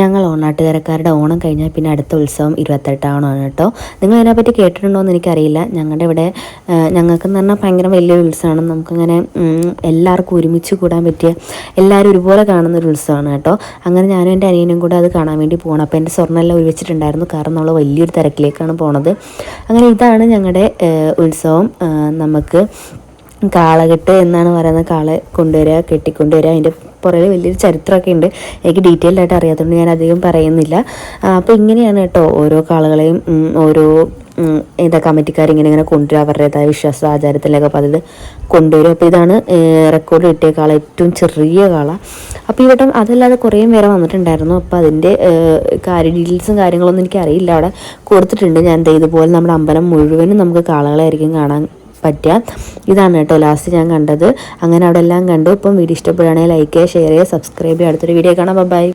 ഞങ്ങൾ ഓണാട്ടുകാരക്കാരുടെ ഓണം കഴിഞ്ഞാൽ പിന്നെ അടുത്ത ഉത്സവം ഇരുപത്തെട്ടാണമാണ് കേട്ടോ. നിങ്ങൾ അതിനെപ്പറ്റി കേട്ടിട്ടുണ്ടോ എന്ന് എനിക്കറിയില്ല. ഞങ്ങളുടെ ഇവിടെ ഞങ്ങൾക്കെന്ന് പറഞ്ഞാൽ ഭയങ്കര വലിയൊരു ഉത്സവമാണ്. നമുക്കങ്ങനെ എല്ലാവർക്കും ഒരുമിച്ച് കൂടാൻ പറ്റിയ എല്ലാവരും ഒരുപോലെ കാണുന്ന ഒരു ഉത്സവമാണ് കേട്ടോ. അങ്ങനെ ഞാനും എന്റെ അനിയനും കൂടെ അത് കാണാൻ വേണ്ടി പോകണം അപ്പോൾ എന്റെ സ്വർണമെല്ലാം ഒഴിവെച്ചിട്ടുണ്ടായിരുന്നു. കാരണം നമ്മൾ വലിയൊരു തിരക്കിലേക്കാണ് പോണത്. അങ്ങനെ ഇതാണ് ഞങ്ങളുടെ ഉത്സവം. നമുക്ക് കാളകെട്ട് എന്നാണ് പറയുന്നത് കാളെ കൊണ്ടുവരിക കെട്ടിക്കൊണ്ടുവരിക. അതിന്റെ പുറകിൽ വലിയൊരു ചരിത്രമൊക്കെ ഉണ്ട്. എനിക്ക് ഡീറ്റെയിൽഡ് ആയിട്ട് അറിയാത്തതുകൊണ്ട് ഞാൻ അധികം പറയുന്നില്ല. അപ്പോൾ ഇങ്ങനെയാണ് കേട്ടോ ഓരോ കാളകളെയും ഓരോ എന്താ കമ്മിറ്റിക്കാരിങ്ങനെ ഇങ്ങനെ കൊണ്ടുവരിക അവരുടേതായ വിശ്വാസ ആചാരത്തിലൊക്കെ പതിത് കൊണ്ടുവരും അപ്പോൾ ഇതാണ് റെക്കോർഡ് കിട്ടിയ കാള ഏറ്റവും ചെറിയ കാള. അപ്പോൾ ഈ വട്ടം അതല്ലാതെ കുറേ പേരെ വന്നിട്ടുണ്ടായിരുന്നു. അപ്പോൾ അതിന്റെ കാര്യ ഡീറ്റെയിൽസും കാര്യങ്ങളൊന്നും എനിക്ക് അറിയില്ല അവിടെ കൊടുത്തിട്ടുണ്ട്. ഞാൻ ഇതുപോലെ നമ്മുടെ അമ്പലം മുഴുവനും നമുക്ക് കാളകളായിരിക്കും കാണാൻ പറ്റുക. ഇതാണ് കേട്ടോ ലാസ്റ്റ് ഞാൻ കണ്ടത്. അങ്ങനെ അവിടെ എല്ലാം കണ്ടു. ഇപ്പം വീഡിയോ ഇഷ്ടപ്പെടുകയാണെങ്കിൽ ലൈക്ക് ചെയ്യുക ഷെയർ ചെയ്യുക സബ്സ്ക്രൈബ് ചെയ്യുക അടുത്തൊരു വീഡിയോ കാണാം. ബൈ